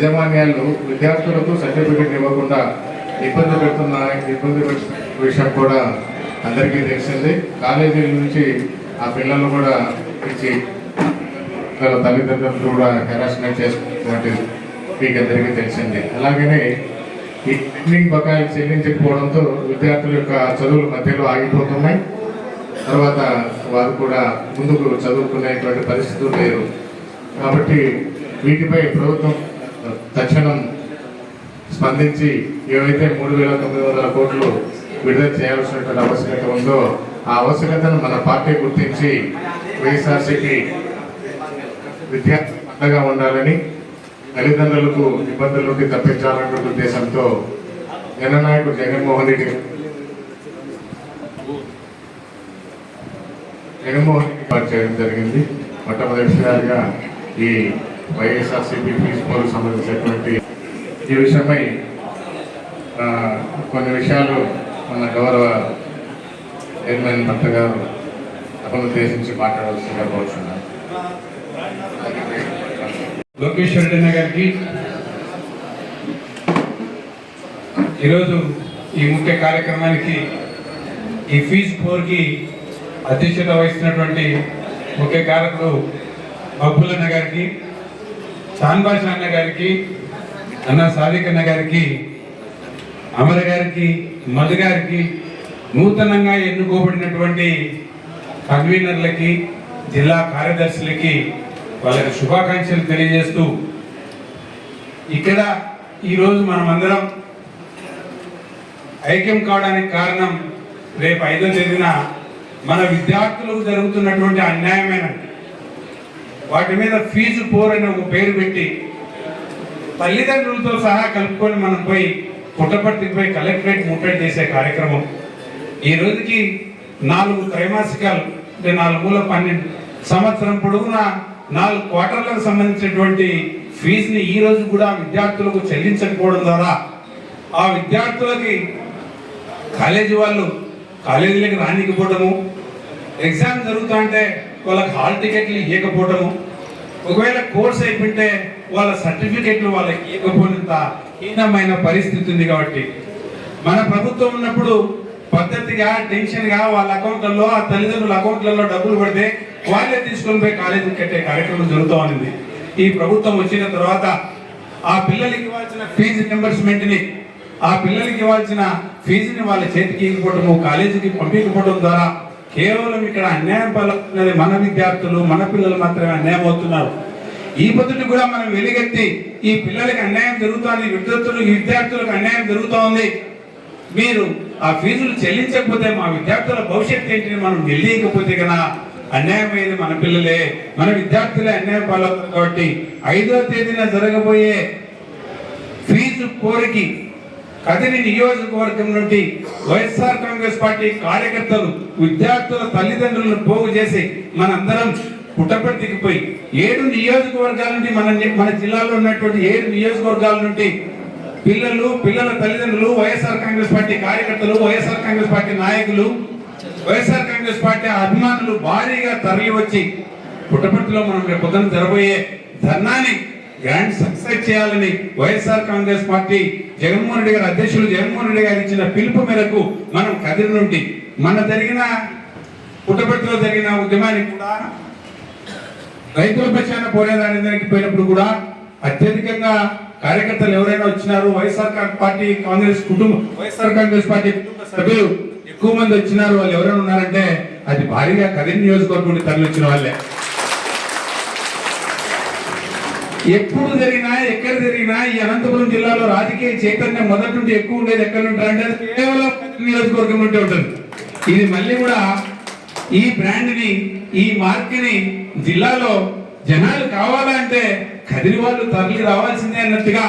యాజమాన్యాలు విద్యార్థులకు సర్టిఫికెట్ ఇవ్వకుండా ఇబ్బంది పెడుతున్న ఇబ్బంది విషయం కూడా అందరికీ తెలిసింది. కాలేజీల నుంచి ఆ పిల్లలు కూడా ఇచ్చి వాళ్ళ తల్లిదండ్రులు కూడా హెరాస్మెంట్ చేసుకున్నటువంటి మీకు అందరికీ తెలిసింది. అలాగనే ఈ పెండింగ్ బకాయిలు చెల్లించకపోవడంతో విద్యార్థుల యొక్క చదువులు మధ్యలో ఆగిపోతున్నాయి. తర్వాత వారు కూడా ముందుకు చదువుకునేటువంటి పరిస్థితులు లేరు. కాబట్టి వీటిపై ప్రభుత్వం తక్షణం స్పందించి ఏవైతే మూడు వేల తొమ్మిది వందల కోట్లు విడుదల చేయాల్సినటువంటి ఆవశ్యకత ఉందో ఆ ఆవశ్యకతను మన పార్టీ గుర్తించి వైఎస్ఆర్సీపీ విద్యార్థి అండగా ఉండాలని తల్లిదండ్రులకు ఇబ్బందుల నుండి తప్పించాలన్న ఉద్దేశంతో జననాయకుడు జగన్మోహన్ రెడ్డి జగన్మోహన్ రెడ్డి చేయడం జరిగింది. మొట్టమొదటిసారిగా ఈ వైఎస్ఆర్సీపీ ఫీజు పోలకు సంబంధించినటువంటి ఈ విషయమై కొన్ని విషయాలు మన గౌరవ చైర్మన్ భర్త గారు అతను ఉద్దేశించి మాట్లాడవలసిందిగా కోరుతున్నాను లోకేష్ రెడ్డి గారికి ఈరోజు ఈ ముఖ్య కార్యక్రమానికి ఈ ఫీజు ఫోర్కి అధ్యక్షత వహిస్తున్నటువంటి ముఖ్య కారకుడు మబ్బులన్న గారికి షాన్బాష్ అన్న గారికి అన్న సాదిక్ అన్న గారికి అమర గారికి మధు గారికి నూతనంగా ఎన్నుకోబడినటువంటి కన్వీనర్లకి జిల్లా కార్యదర్శులకి వాళ్ళకి శుభాకాంక్షలు తెలియజేస్తూ ఇక్కడ ఈరోజు మనమందరం ఐక్యం కావడానికి కారణం రేపు ఐదో తేదీన మన విద్యార్థులకు జరుగుతున్నటువంటి అన్యాయమైన వాటి మీద ఫీజు పోర్ అని ఒక పేరు పెట్టి తల్లిదండ్రులతో సహా కలుపుకొని మనం పోయి పుట్టపర్తికి కలెక్టరేట్ ముట్టడి చేసే కార్యక్రమం. ఈ రోజుకి నాలుగు త్రైమాసికాలు అంటే నాలుగు మూల పన్నెండు సంవత్సరం పొడవునా నాలుగు క్వార్టర్లకు సంబంధించినటువంటి ఫీజుని ఈ రోజు కూడా విద్యార్థులకు చెల్లించకపోవడం ద్వారా ఆ విద్యార్థులకి కాలేజీ వాళ్ళు కాలేజీలకు రానికపోవడము ఎగ్జామ్ జరుగుతుంటే వాళ్ళకి హాల్ టికెట్లు ఇవ్వకపోవడము ఒకవేళ కోర్స్ అయిపోతే వాళ్ళ సర్టిఫికెట్లు వాళ్ళకి ఇవ్వకపోయినంత హీనమైన పరిస్థితి ఉంది కాబట్టి మన ప్రభుత్వం ఉన్నప్పుడు పద్ధతిగా టెన్షన్గా వాళ్ళ అకౌంట్లలో ఆ తల్లిదండ్రుల అకౌంట్లలో డబ్బులు పడితే వాళ్ళే తీసుకొని పోయి కాలేజీకి కట్టే కార్యక్రమం జరుగుతూ ఉంది ఈ ప్రభుత్వం వచ్చిన తర్వాత ఆ పిల్లలకి ఇవ్వాల్సిన ఫీజు రింబర్స్మెంట్ని ఆ పిల్లలకి ఇవ్వాల్సిన ఫీజుని వాళ్ళ చేతికి ఇవ్వకపోవడము కాలేజీకి పంపించకపోవడం ద్వారా కేవలం ఇక్కడ అన్యాయం పాలవుతున్నది మన విద్యార్థులు మన పిల్లలు మాత్రమే అన్యాయం అవుతున్నారు. ఈ పద్ధతి కూడా మనం వెలిగెత్తి ఈ పిల్లలకి అన్యాయం జరుగుతుంది విద్యార్థులు విద్యార్థులకు అన్యాయం జరుగుతూ ఉంది మీరు ఆ ఫీజులు చెల్లించకపోతే మా విద్యార్థుల భవిష్యత్తు ఏంటి మనం నిలదీయకపోతే కదా అన్యాయమైంది మన పిల్లలే. మన విద్యార్థులే అన్యాయం పాలవుతారు కాబట్టి ఐదో తేదీన జరగబోయే ఫీజు కోరికి కదిరి నియోజకవర్గం నుండి వైఎస్ఆర్ కాంగ్రెస్ పార్టీ కార్యకర్తలు విద్యార్థుల తల్లిదండ్రులను పోగు చేసి మనందరం పుట్టపర్తికి పోయి ఏడు నియోజకవర్గాల నుండి మన మన జిల్లాలో ఉన్నటువంటి ఏడు నియోజకవర్గాల నుండి పిల్లలు పిల్లల తల్లిదండ్రులు వైఎస్ఆర్ కాంగ్రెస్ పార్టీ కార్యకర్తలు వైఎస్ఆర్ కాంగ్రెస్ పార్టీ నాయకులు వైఎస్ఆర్ కాంగ్రెస్ పార్టీ అభిమానులు భారీగా తరలి వచ్చి పుట్టపర్తిలో మనం రేపు పొద్దున జరబోయే ధర్నాని గ్రాండ్ సక్సెస్ చేయాలని వైఎస్ఆర్ కాంగ్రెస్ పార్టీ జగన్మోహన్ రెడ్డి గారు అధ్యక్షులు జగన్మోహన్ రెడ్డి గారు ఇచ్చిన పిలుపు మేరకు మనం కదిరి నుండి మన జరిగిన పుట్టపర్తిలో జరిగిన ఉద్యమానికి కూడా రైతుల పక్షాన పోరాడడానికి పోయినప్పుడు కూడా అత్యధికంగా కార్యకర్తలు ఎవరైనా వచ్చినారు వైఎస్ఆర్ పార్టీ కాంగ్రెస్ కుటుంబం వైఎస్ఆర్ కాంగ్రెస్ పార్టీ కుటుంబ సభ్యులు ఎక్కువ మంది వచ్చినారు వాళ్ళు ఎవరైనా ఉన్నారంటే అది భారీగా కదిరి నియోజకవర్గం నుండి తరలి వచ్చిన వాళ్ళే. ఎప్పుడు జరిగినా ఎక్కడ జరిగినా ఈ అనంతపురం జిల్లాలో రాజకీయ చైతన్యం మొదటి నుండి ఎక్కువ ఉండేది ఎక్కడ ఉంటారు అంటే కేవలం నియోజకవర్గం నుండి ఉంటుంది. ఇది మళ్ళీ కూడా ఈ బ్రాండ్ని ఈ మార్క్ని జిల్లాలో జనాలు కావాలంటే కదిరి వాళ్ళు తరలి రావాల్సిందే అన్నట్టుగా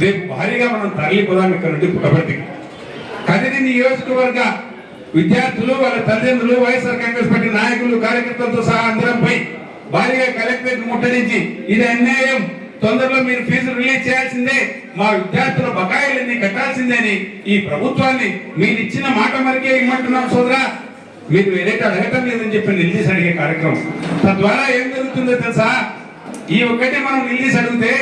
రేపు భారీగా మనం తరలిపోదాం ఇక్కడ నుండి పుట్టబట్టి కదిరి నియోజకవర్గ విద్యార్థులు వాళ్ళ తల్లిదండ్రులు వైఎస్ఆర్ కాంగ్రెస్ పార్టీ నాయకులు కార్యకర్తలతో సహా అందరం పై భారీగా కలెక్టరేట్ ముట్టడించి ఇది అన్యాయం తొందరలో మీరు ఫీజు రిలీజ్ చేయాల్సిందే. మా విద్యార్థుల బకాయిలన్నీ కట్టాల్సిందే అని ఈ ప్రభుత్వాన్ని మీరు ఇచ్చిన మాట మరికే ఇమ్మంటున్నాం సోదరా. మీరు వేరేట అడగటం లేదని చెప్పి నిలిచేసి అడిగే కార్యక్రమం. తద్వారా ఏం జరుగుతుందో తెలుసా? ఈ ఒక్కటే మనం నిలిచేసి అడిగితే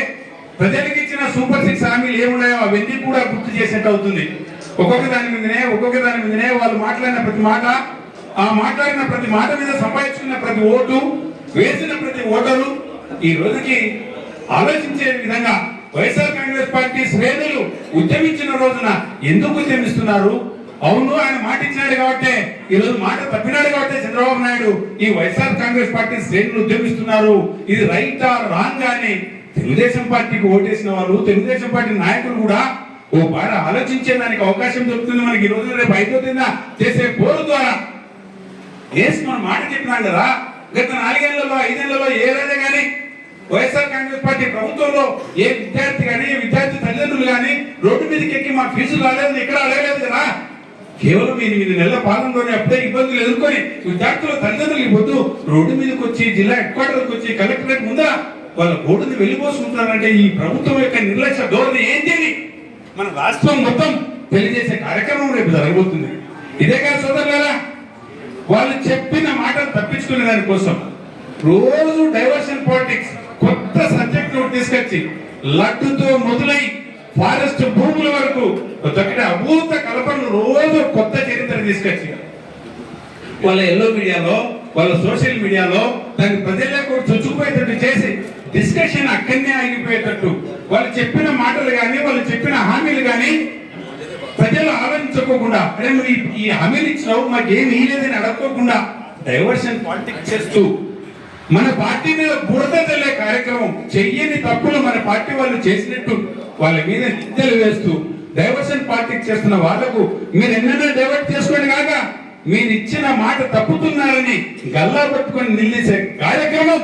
ప్రజలకు ఇచ్చిన సూపర్ సిక్స్ హామీలు ఏమున్నాయో అవన్నీ కూడా గుర్తు చేసినట్టు అవుతుంది. ఒక్కొక్క దాని మీదనే ఒక్కొక్క దాని మీదనే వాళ్ళు మాట్లాడిన ప్రతి మాట. ఆ మాట్లాడిన ప్రతి మాట మీద సంపాదించుకున్న ప్రతి ఓటు వేసిన ప్రతి ఓటరు ఈ రోజుకి ఆలోచించే విధంగా వైఎస్ఆర్ కాంగ్రెస్ పార్టీ శ్రేణులు ఉద్యమించిన రోజున ఎందుకు ఉద్యమిస్తున్నారు? అవును ఆయన మాట ఇచ్చినాడు కాబట్టి ఈ రోజు మాట తప్పినాడు కాబట్టి చంద్రబాబు నాయుడు ఈ వైఎస్ఆర్ కాంగ్రెస్ పార్టీ శ్రేణులు ఉద్యమిస్తున్నారు. ఇది రైతా రాంగ్ అని తెలుగుదేశం పార్టీకి ఓటేసిన వాళ్ళు తెలుగుదేశం పార్టీ నాయకులు కూడా ఓ బాగా ఆలోచించే దానికి అవకాశం దొరుకుతుంది మనకి. ఈ రోజు రేపు ఐదో చేసే పోరు ద్వారా. వేసి మనం మాట చెప్పినాం కదా గత నాలుగేళ్ళలో ఐదేళ్ళలో ఏదైనా కానీ వైఎస్ఆర్ కాంగ్రెస్ పార్టీ ప్రభుత్వంలో ఏ విద్యార్థి కానీ విద్యార్థి తల్లిదండ్రులు కానీ రోడ్డు మీదకి ఎక్కి మా ఫీజులు రాలేదు ఇక్కడ అడగలేదు కదా? కేవలం ఎనిమిది నెలల పాలనలోనే అప్పుడే ఇబ్బందులు ఎదుర్కొని విద్యార్థుల తల్లిదండ్రులు పొద్దు రోడ్డు మీదకి వచ్చి జిల్లా హెడ్ క్వార్టర్కి వచ్చి కలెక్టరేట్ ముందా వాళ్ళ బోర్డుని వెళ్ళిపోసుకుంటున్నారంటే ఈ ప్రభుత్వం యొక్క నిర్లక్ష్య ధోరణి ఏంటి మన రాష్ట్రం మొత్తం తెలియజేసే కార్యక్రమం రేపు జరగబోతుంది. ఇదే కాదు సోదరులారా వాళ్ళు చెప్పిన మాటలు తప్పించుకునే దానికోసం రోజు డైవర్షన్ పాలిటిక్స్ కొత్త సబ్జెక్ట్ తీసుకొచ్చి లడ్డుతో మొదలై ఫారెస్ట్ భూముల వరకు దొరికిన అభూత కల్పనలు రోజు కొత్త చరిత్ర తీసుకొచ్చి వాళ్ళ ఎల్లో మీడియాలో వాళ్ళ సోషల్ మీడియాలో దాన్ని ప్రజలకు చొచ్చుకుపోయేటట్టు చేసి డిస్కషన్ అక్కడనే ఆగిపోయేటట్టు. వాళ్ళు చెప్పిన మాటలు కానీ వాళ్ళు చెప్పిన హామీలు కానీ ఆలోచించుకోకుండా అరే ఈ హామీలు ఇచ్చినావు మాకు ఏమి అడగకోకుండా డైవర్షన్ పాలిటిక్స్ చేస్తూ మన పార్టీ మీద బురద తెల్లే కార్యక్రమం. చెయ్యని తప్పులు మన పార్టీ వాళ్ళు చేసినట్టు వాళ్ళ మీద నిందలు వేస్తూ డైవర్షన్ పాలిటిక్స్ చేస్తున్న వాళ్ళకు మీరు ఎన్నైనా డైవర్ట్ చేసుకోండి కాక మీరు ఇచ్చిన మాట తప్పుతున్నారని గల్లా పట్టుకొని నిలిచే కార్యక్రమం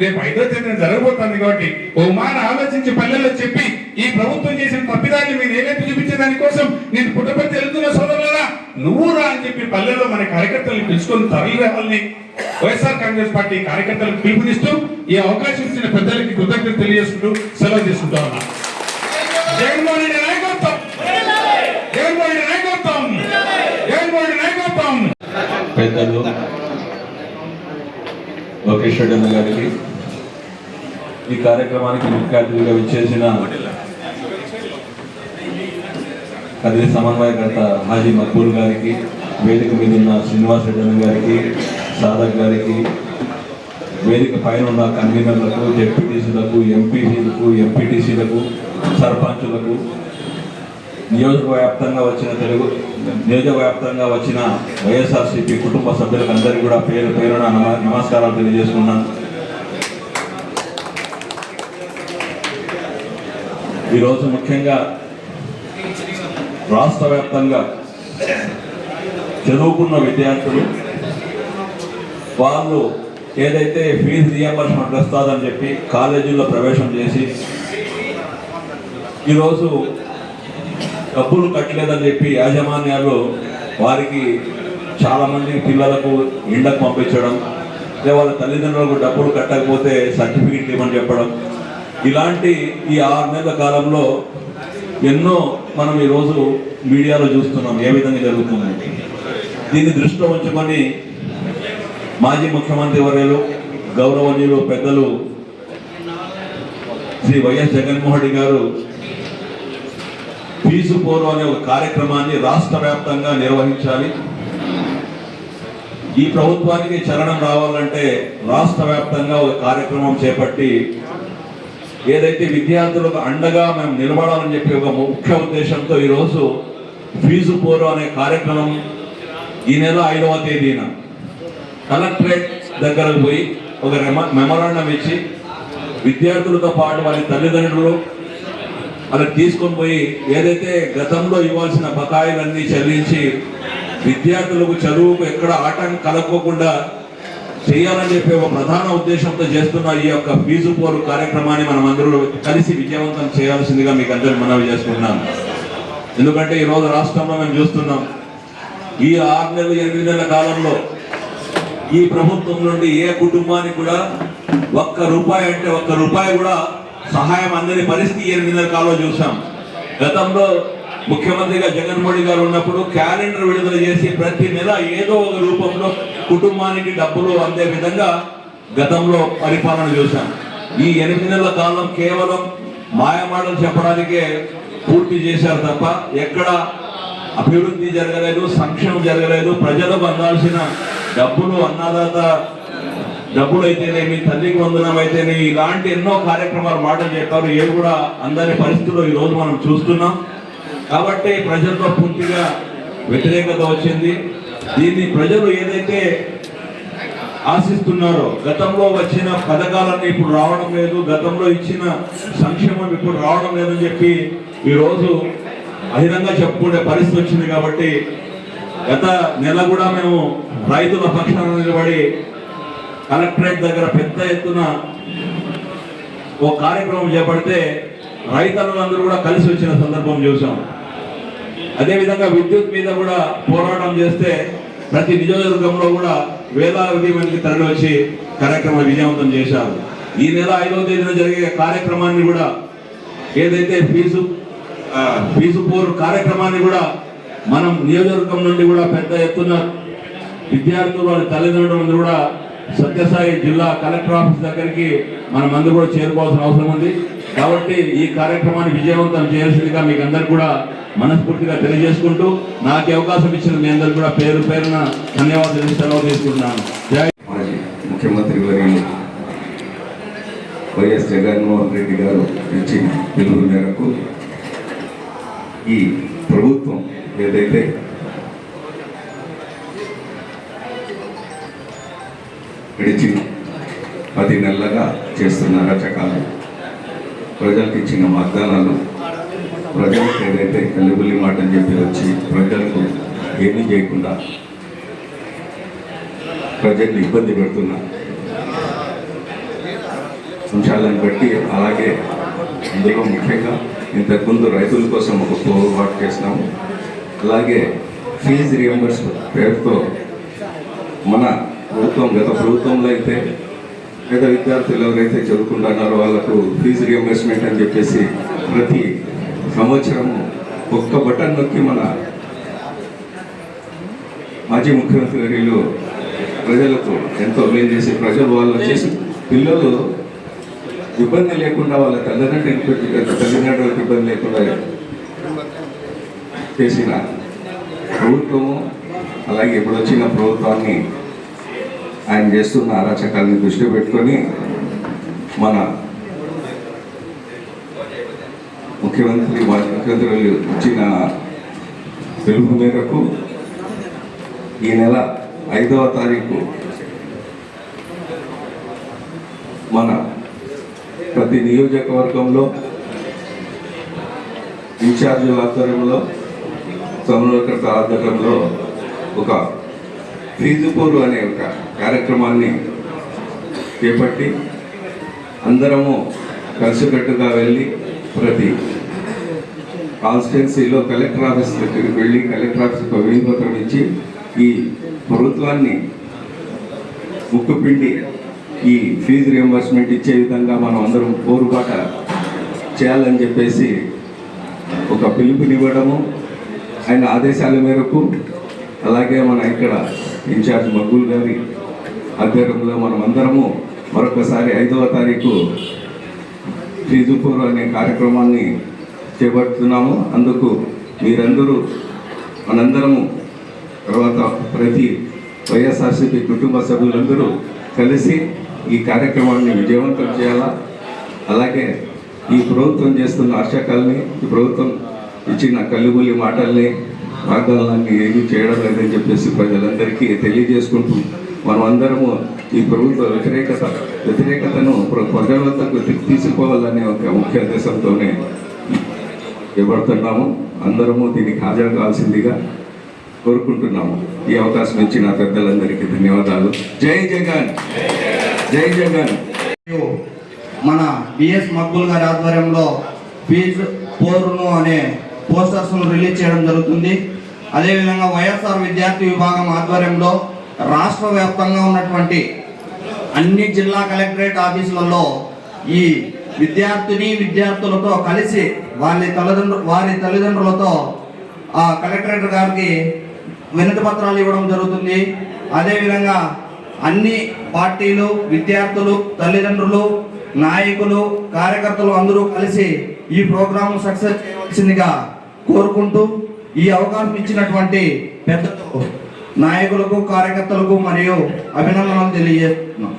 రేపు ఐదో తేదీన జరగబోతుంది కాబట్టి ఓ మాట ఆలోచించి పల్లెల్లో చెప్పి ఈ ప్రభుత్వం చేసిన తప్పిదాన్ని మీరు ఏదైతే చూపించే దానికోసం నేను పుట్టపర్తి నువ్వు రా అని చెప్పి పల్లెల్లో మన కార్యకర్తలను పిలుచుకొని తరలి రావాలని వైఎస్ఆర్ కాంగ్రెస్ పార్టీ కార్యకర్తలకు పిలుపునిస్తూ ఈ అవకాశం ఇచ్చిన పెద్దలకి కృతజ్ఞత తెలియజేసుకుంటూ సెలవు తీసుకుంటా ఉన్నా. జగన్మోహన్ రెడ్డి నాయకత్వం! జగన్మోహన్ రెడ్డి నాయకత్వం! జగన్మోహన్ రెడ్డి నాయకత్వం! పెద్దలు లోకేష్ గారికి ఈ కార్యక్రమానికి ముఖ్య అతిథిగా విచ్చేసిన కదిరి సమన్వయకర్త హాజీ మక్బూల్ గారికి వేదిక మీద ఉన్న శ్రీనివాస్ రెడ్డి గారికి సాదక్ గారికి వేదిక పైన ఉన్న కన్వీనర్లకు జెడ్పీటీసీలకు ఎంపీసీలకు ఎంపీటీసీలకు సర్పంచులకు నియోజకవ్యాప్తంగా వచ్చిన తెలుగు నియోజకవ్యాప్తంగా వచ్చిన వైఎస్ఆర్సీపీ కుటుంబ సభ్యులకు అందరికీ కూడా పేరు పేరున నమ- నమస్కారాలు తెలియజేసుకున్నాను ఈరోజు ముఖ్యంగా రాష్ట్ర వ్యాప్తంగా చదువుకున్న విద్యార్థులు వాళ్ళు ఏదైతే ఫీజు రియంబర్స్మెంట్ వస్తుందని చెప్పి కాలేజీల్లో ప్రవేశం చేసి ఈరోజు డబ్బులు కట్టలేదని చెప్పి యాజమాన్యాలు వారికి చాలామంది పిల్లలకు ఇండకు పంపించడం లేదా వాళ్ళ తల్లిదండ్రులకు డబ్బులు కట్టకపోతే సర్టిఫికెట్ ఇవ్వమని చెప్పడం. ఇలాంటి ఈ ఆరు నెలల కాలంలో ఎన్నో మనం ఈరోజు మీడియాలో చూస్తున్నాం ఏ విధంగా జరుగుతుంది దీన్ని దృష్టిలో ఉంచుకొని మాజీ ముఖ్యమంత్రి వర్యులు గౌరవనీయులు పెద్దలు శ్రీ వైఎస్ జగన్మోహన్ రెడ్డి గారు ఫీజు పోరు అనే ఒక కార్యక్రమాన్ని రాష్ట్ర వ్యాప్తంగా నిర్వహించాలి. ఈ ప్రభుత్వానికి చలనం రావాలంటే రాష్ట్ర వ్యాప్తంగా ఒక కార్యక్రమం చేపట్టి ఏదైతే విద్యార్థులకు అండగా మేము నిలబడాలని చెప్పి ఒక ముఖ్య ఉద్దేశంతో ఈరోజు ఫీజు పోరు అనే కార్యక్రమం ఈ నెల ఐదవ తేదీన కలెక్టరేట్ దగ్గరకు పోయి ఒక మెమరాండం ఇచ్చి విద్యార్థులతో పాటు వారి తల్లిదండ్రులు అలా తీసుకొని పోయి ఏదైతే గతంలో ఇవ్వాల్సిన బకాయిలన్నీ చెల్లించి విద్యార్థులకు చదువుకు ఎక్కడ ఆటంకం కలక్కోకుండా చేయాలని చెప్పి ఒక ప్రధాన ఉద్దేశంతో చేస్తున్న ఈ యొక్క ఫీజు పోరు కార్యక్రమాన్ని మనం అందరూ కలిసి విజయవంతం చేయాల్సిందిగా మీకు అందరూ మనవి చేసుకుంటున్నాను ఎందుకంటే ఈ రాష్ట్రంలో మేము చూస్తున్నాం ఈ ఆరు నెలలు ఎనిమిది నెలల కాలంలో ఈ ప్రభుత్వం నుండి ఏ కుటుంబానికి కూడా ఒక్క రూపాయి అంటే ఒక్క రూపాయి కూడా సహాయం అందని పరిస్థితి ఎనిమిది నెలల కాలంలో చూసాం. గతంలో ముఖ్యమంత్రిగా జగన్మోహన్ గారు ఉన్నప్పుడు క్యాలెండర్ విడుదల చేసి ప్రతి నెల ఏదో ఒక రూపంలో కుటుంబానికి డబ్బులు అందే విధంగా గతంలో పరిపాలన చూసాం ఈ ఎనిమిది నెలల కాలం కేవలం మాయమాటలు చెప్పడానికే పూర్తి చేశారు తప్ప ఎక్కడ అభివృద్ధి జరగలేదు సంక్షేమం జరగలేదు ప్రజలకు అందాల్సిన డబ్బులు అన్నదాత డబ్బులు అయితేనేమి తల్లికి వందనం అయితేనే ఇలాంటి ఎన్నో కార్యక్రమాలు మాటలు చెప్పారు. ఏవి కూడా అందని పరిస్థితుల్లో ఈ రోజు మనం చూస్తున్నాం. కాబట్టి ప్రజల్లో పూర్తిగా వ్యతిరేకత వచ్చింది. దీన్ని ప్రజలు ఏదైతే ఆశిస్తున్నారో గతంలో వచ్చిన పథకాలన్నీ ఇప్పుడు రావడం లేదు గతంలో ఇచ్చిన సంక్షేమం ఇప్పుడు రావడం లేదని చెప్పి ఈరోజు బహిరంగ చెప్పుకునే పరిస్థితి వచ్చింది కాబట్టి గత నెల కూడా మేము రైతుల పక్షాన నిలబడి కలెక్టరేట్ దగ్గర పెద్ద ఎత్తున ఓ కార్యక్రమం చేపడితే రైతులందరూ కూడా కలిసి వచ్చిన సందర్భం చూసాం అదేవిధంగా విద్యుత్ మీద కూడా పోరాటం చేస్తే ప్రతి నియోజకవర్గంలో కూడా వేలాది మందికి తరలి వచ్చి కార్యక్రమం విజయవంతం చేశారు. ఈ నెల ఐదవ తేదీన జరిగే కార్యక్రమాన్ని కూడా ఏదైతే ఫీజు ఫీజు పోర్ కార్యక్రమాన్ని కూడా మనం నియోజకవర్గం నుండి కూడా పెద్ద ఎత్తున విద్యార్థులు వారి తల్లిదండ్రులు కూడా సత్యసాయి జిల్లా కలెక్టర్ ఆఫీస్ దగ్గరికి మనం అందరూ కూడా చేరుకోవాల్సిన అవసరం ఉంది. కాబట్టి ఈ కార్యక్రమాన్ని విజయవంతం చేయాల్సిందిగా మీకు అందరు కూడా మనస్ఫూర్తిగా తెలియజేసుకుంటూ నాకు అవకాశం ఇచ్చిన మీ అందరు కూడా పేరు పేరున ధన్యవాదాలు సెలవు తీసుకుంటున్నాను. ముఖ్యమంత్రి వైఎస్ జగన్మోహన్ రెడ్డి గారు ఇచ్చిన పిలుపు మేరకు ఈ ప్రభుత్వం ఏదైతే గడిచిన పది నెలలుగా చేస్తున్న రచకాలు ప్రజలకు ఇచ్చిన వాగ్దానాలు ప్రజలకు ఏదైతే కల్లిబుల్లి మాట అని చెప్పి వచ్చి ప్రజలకు ఏమీ చేయకుండా ప్రజల్ని ఇబ్బంది పెడుతున్నా. అంశాలను బట్టి అలాగే అందులో ముఖ్యంగా ఇంతకుముందు రైతుల కోసం ఒక పోరాటం చేసినాము. అలాగే ఫీజు రియంబర్స్ పేరుతో మన ప్రభుత్వం గత ప్రభుత్వంలో అయితే పేద విద్యార్థులు ఎవరైతే చదువుకుంటున్నారో వాళ్ళకు ఫీజు రియంబర్స్మెంట్ అని చెప్పేసి ప్రతి సంవత్సరం ఒక్క బటన్ నొక్కి మన మాజీ ముఖ్యమంత్రి వర్యులు ప్రజలకు ఎంతో మేలు చేసి ప్రజలు వాళ్ళు వచ్చేసి పిల్లలు ఇబ్బంది లేకుండా వాళ్ళ తల్లిదండ్రులకు తల్లిదండ్రులకు ఇబ్బంది లేకుండా చేసిన ప్రభుత్వము అలాగే ఇప్పుడు వచ్చిన ప్రభుత్వాన్ని ఆయన చేస్తున్న అరాచకాలని దృష్టి పెట్టుకొని మన ముఖ్యమంత్రి ముఖ్యమంత్రి ఇచ్చిన పిలుపు మేరకు ఈ నెల ఐదవ తారీఖు మన ప్రతి నియోజకవర్గంలో ఇన్ఛార్జీల ఆధ్వర్యంలో సమన్వయకర్త ఆధ్వర్యంలో ఒక ఫీజు అనే ఒక కార్యక్రమాన్ని చేపట్టి అందరము కలిసికట్టుగా వెళ్ళి ప్రతి కాన్స్టిట్యున్సీలో కలెక్టర్ ఆఫీస్ దగ్గరికి వెళ్ళి కలెక్టర్ ఆఫీస్కి ఒక ఇచ్చి ఈ ప్రభుత్వాన్ని ముక్కుపిండి ఈ ఫీజు రియంబర్స్మెంట్ ఇచ్చే విధంగా మనం అందరం పోరుబాట చేయాలని చెప్పేసి ఒక పిలుపునివ్వడము ఆయన ఆదేశాల మేరకు అలాగే మన ఇక్కడ ఇన్ఛార్జ్ మగ్గుల్ గారి ఆధ్వర్యంలో మనం అందరము మరొకసారి ఐదవ తారీఖు ఫీజు పూర్వ అనే కార్యక్రమాన్ని చేపడుతున్నాము. అందుకు మీరందరూ మనందరము తర్వాత ప్రతి వైఎస్ఆర్సీపీ కుటుంబ సభ్యులందరూ కలిసి ఈ కార్యక్రమాన్ని విజయవంతం చేయాలా? అలాగే ఈ ప్రభుత్వం చేస్తున్న హర్షకాలని ఈ ప్రభుత్వం ఇచ్చిన కల్లుబుల్లి మాటల్ని వాగ్దానాన్ని ఏమీ చేయడం లేదని చెప్పేసి ప్రజలందరికీ తెలియజేసుకుంటూ మనం అందరము ఈ ప్రభుత్వ వ్యతిరేకత వ్యతిరేకతను ప్ర- ప్రజల వద్దకు తీసుకుపోవాలనే ఒక ముఖ్య ఉద్దేశంతోనే ఇవ్వబడుతున్నాము. అందరము దీనికి హాజరు కావాల్సిందిగా కోరుకుంటున్నాము. ఈ అవకాశం ఇచ్చిన పెద్దలందరికీ ధన్యవాదాలు. జై జగన్! జై జగన్! మరియు మన బిఎస్ మక్బుల్ గారి ఆధ్వర్యంలో ఫీజ్ పోరును అనే పోస్టర్స్ను రిలీజ్ చేయడం జరుగుతుంది. అదేవిధంగా వైఎస్ఆర్ విద్యార్థి విభాగం ఆధ్వర్యంలో రాష్ట్ర వ్యాప్తంగా ఉన్నటువంటి అన్ని జిల్లా కలెక్టరేట్ ఆఫీసులలో ఈ విద్యార్థిని విద్యార్థులతో కలిసి వారి తల్లిదండ్రు వారి తల్లిదండ్రులతో ఆ కలెక్టరేట్ గారికి వినతి పత్రాలు ఇవ్వడం జరుగుతుంది. అదేవిధంగా అన్ని పార్టీలు విద్యార్థులు తల్లిదండ్రులు నాయకులు కార్యకర్తలు అందరూ కలిసి ఈ ప్రోగ్రాం సక్సెస్ చేయవలసిందిగా కోరుకుంటూ ఈ అవకాశం ఇచ్చినటువంటి పెద్దలకు నాయకులకు కార్యకర్తలకు మరియు అభినందనలు తెలియజేస్తున్నాం.